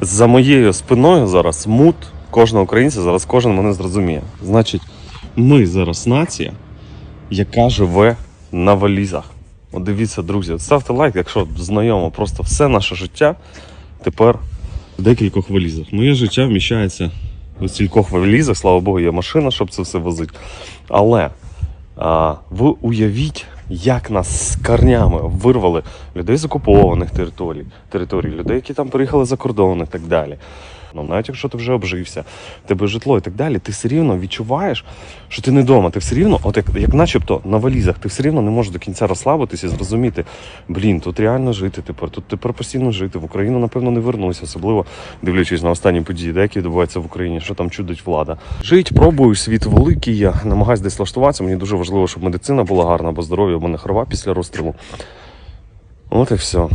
За моєю спиною зараз мут кожного українця, зараз кожен мене зрозуміє. Значить, ми зараз нація, яка живе на валізах. От дивіться, друзі, ставте лайк, якщо знайомо, просто все наше життя тепер в декількох валізах. Моє життя вміщається в стількох валізах, слава Богу, є машина, щоб це все возити. Але а, ви уявіть, як нас з корнями вирвали людей з окупованих територій, територій, людей, які там приїхали за кордон і так далі. Ну, навіть якщо ти вже обжився, тебе житло і так далі, ти все рівно відчуваєш, що ти не вдома. Ти все рівно, от як, як начебто на валізах, ти все рівно не можеш до кінця розслабитися і зрозуміти, блін, тут реально жити тепер, тут тепер постійно жити. В Україну, напевно, не вернуся, особливо дивлячись на останні події, де, які відбуваються в Україні, що там чудить влада. Жить, пробую, світ великий, я намагаюсь десь влаштуватися. Мені дуже важливо, щоб медицина була гарна, бо здоров'я в мене хрова після розстрілу. От і все.